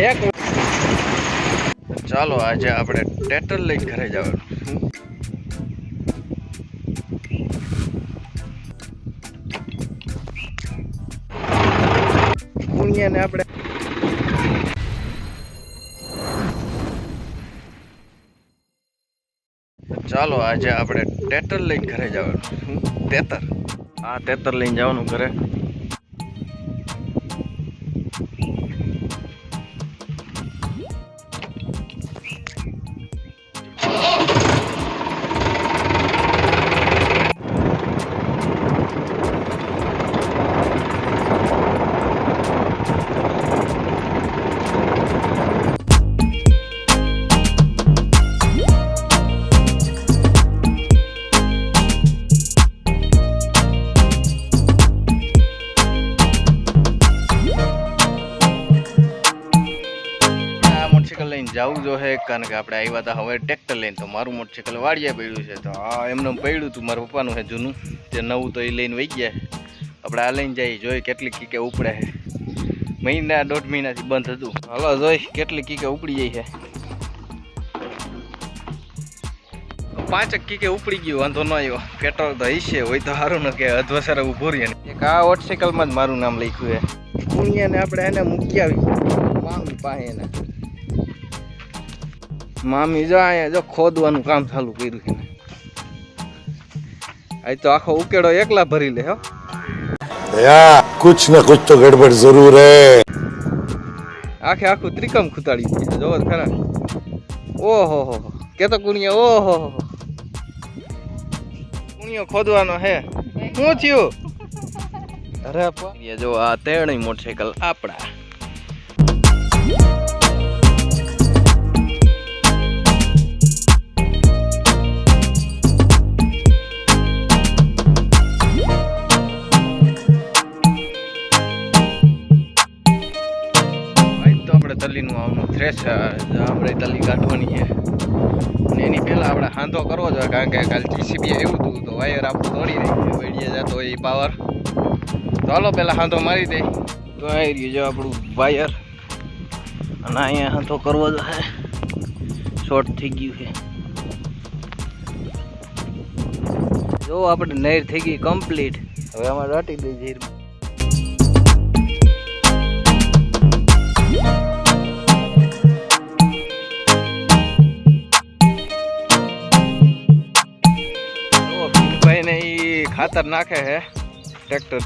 એક ચાલો, આજે આપણે ટેટર લઈને ઘરે જવાનું. પુણ્યને આપણે ચાલો, આજે આપણે ટેટર લઈને ઘરે જવાનું. તેતર આ તેતર લઈને જવાનું ઘરે. જવું જો હે, કારણ કે આપણે આવ્યા હતા હવે ટ્રેક્ટર લઈને, તો મારું મોટરસાઇકલ વાડીએ પડ્યું છે. તો આ એમને પડ્યું હતું મારા પપ્પાનું છે જૂનું. તે નવું તો એ લઈને વહી ગયા આપણે આ લઈને જઈએ જોઈએ કેટલી કીકે ઉપડે છે મહિના દોઢ મહિનાથી બંધ હતું. હલો, જોઈ કેટલી કીકે ઉપડી જાય છે પાંચક કીકે ઉપડી ગયું, વાંધો ન આવ્યો. પેટ્રોલ તો હશે હોય તો સારું ને કે અધવસરે ઊભો રહીએ એક આ મોટરસાઇકલમાં જ મારું નામ લખ્યું છે કુણિયાને આપણે એને મૂકી આવી. પાસે એને. મામી જો અહીંયા જો ખોદવાનું કામ ચાલુ કર્યું છે આ તો આખો ઉકેડો એકલા ભરી લે હો. યા કુછ ને કુછ તો ગડબડ જરૂર હે. આખે આખું ત્રિકમ ખૂતાડી દીધું જોવો ખરા. ઓહો હો કે તો કુણિયા ઓહો હો કુણિયો ખોદવાનો હે. શું થયું? અરે જો આ તેણી મોટરસાયકલ આપણા આપણે તલી કાઢવાની છે. અને એની પહેલાં આપણે હાંધો કરવો જોઈએ, કારણ કે કાલ જીસીબી આવ્યું હતું, તો વાયર આપણું તોડી દઈએ વળીએ જતો હોય એ પાવર તો હાલો, પહેલાં હાંધો મારી દે. તો આવી રહ્યું છે આપણું વાયર અને અહીંયા હાંધો કરવો જોઈએ શોર્ટ થઈ ગયું છે. જો, આપણે નહેર થઈ ગઈ કમ્પ્લીટ હવે અમારે રાટી દઈ જઈ ખાતર નાખે છે ટ્રેક્ટર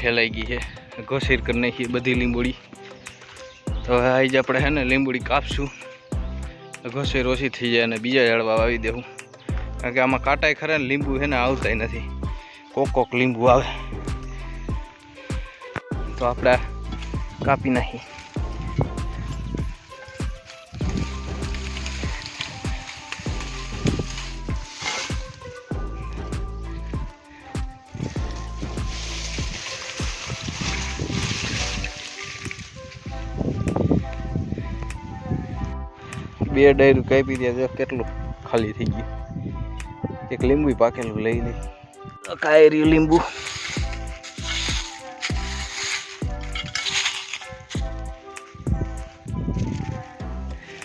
ફેલાઈ ગઈ છે. ઘોસીર કરી નાખીએ બધી લીંબોડી તો હવે આજ આપણે હે ને લીંબોડી કાપશું. ઘોસીર ઓછી થઈ જાય અને બીજા ઝાડવા વાવી દેવું. કારણ કે આમાં કાંટાય ખરા ને લીંબુ છે ને આવતાય નથી. કોક કોક લીંબુ આવે. તો આપણે કાપી નાખી બે ડાયરું કાપી દે જો કેટલું ખાલી થઈ ગયું. એક લીંબુ પાકેલું લઈ લઈ કાયરી લીંબુ?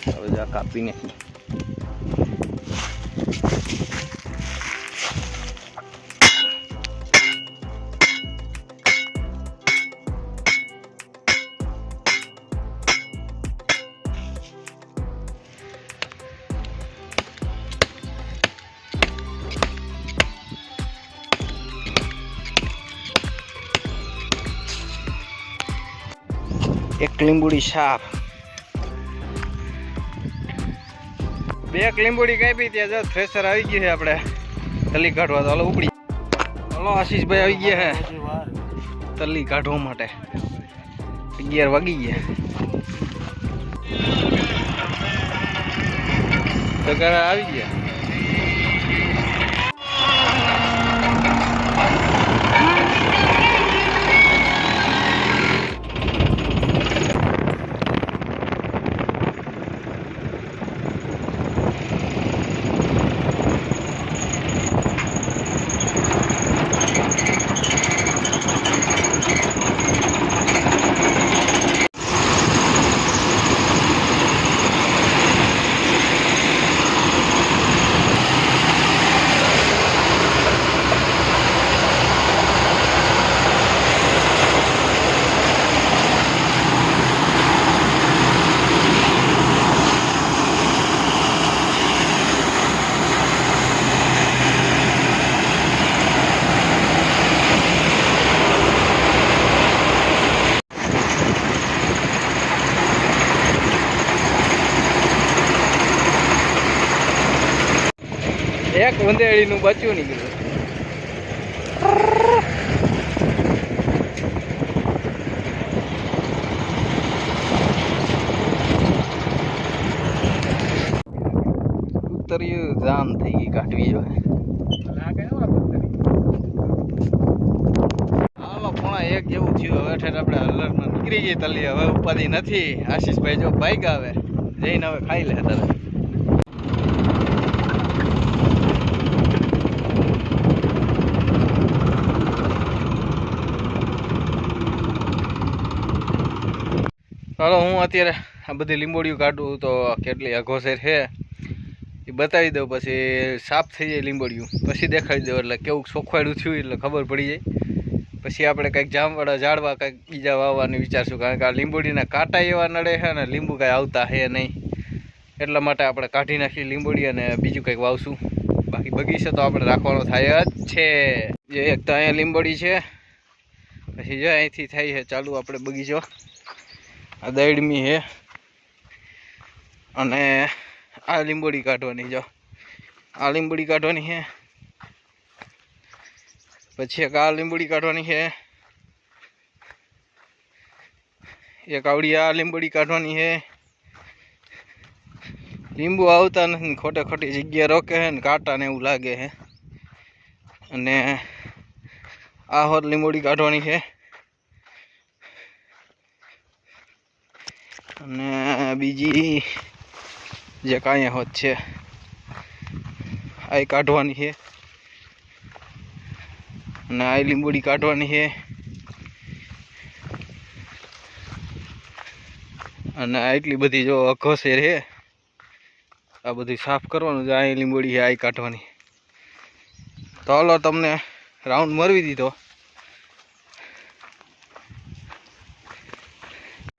હવે કાપી નાખી એક લીંબુડી સાફ બે લીંબુડી કાપી ત્યાં જો થ્રેસર આવી ગયું છે આપણે. તલી કાઢવા તો હાલો ઉપડી. હલો આશીષભાઈ આવી ગયા છે. તલી કાઢવા માટે. અગિયાર વાગી ગયા. તગારા આવી ગયા એક ઉંદેડીનું બચ્યું નીકળ્યું ઉતર્યું, જામ થઈ ગઈ કાઢવી હાલો પોણા એક જેવું થયું. હવે ઠેર આપણે હલરમાં નીકળી ગઈ તલી. હવે ઉપાધિ નથી. આશીષભાઈ જો બાઈક આવે. જઈને હવે ખાઈ લે તરત ચાલો હું અત્યારે આ બધી લીંબોડીઓ કાઢું તો કેટલી અઘોસેર છે. એ બતાવી દઉં, પછી સાફ થઈ જાય લીંબોડીયું પછી દેખાડી દઉં, એટલે કેવું સોખવાડું થયું એટલે ખબર પડી જાય. પછી આપણે કંઈક જામવાળા ઝાડવા, કંઈક બીજા વાવવાનું વિચારશું, કારણ કે આ લીંબોડીના કાંટા એવા નડે છે અને લીંબુ કાંઈ આવતા છે નહીં. એટલા માટે આપણે કાઢી નાખી લીંબોડી અને બીજું કંઈક વાવશું. બાકી બગીચો તો આપણે રાખવાનો થાય જ છે. જે એક તો અહીંયા લીંબોડી છે. પછી જો અહીંથી થાય છે, ચાલુ આપણે બગીચો. આ દૈડમી છે. અને આ લીંબોડી કાઢવાની, જો. આ લીંબોડી કાઢવાની છે. પછી એક આ લીંબોડી કાઢવાની છે. એક આવડી આ લીંબોડી કાઢવાની છે. લીંબુ આવતા નથી, ખોટે ખોટી જગ્યા રોકે છે ને કાંટા ને એવું લાગે છે. અને આ હોત લીંબોડી કાઢવાની છે. અને બીજી જે કાંઈ હોત છે આ કાઢવાની છે. અને આ લીંબોડી કાઢવાની છે. અને આ એટલી બધી જો અઘોસેર છે, આ બધી સાફ કરવાનું છે આ લીંબોડી છે આ કાઢવાની. તો હલો તમને રાઉન્ડ મરવી દીધો.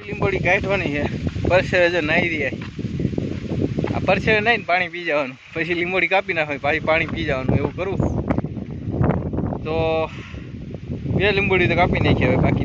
લીંબોડી કાઢવાની છે. પરસેવે જો નાહી રહ્યા આ પરસેવે નાહીને પાણી પી જવાનું. પછી લીંબોડી કાપી નાખવાની પાછી પાણી પી જવાનું, એવું કરવું તો બે લીંબોડી તો કાપી નાખી હવે કાપવું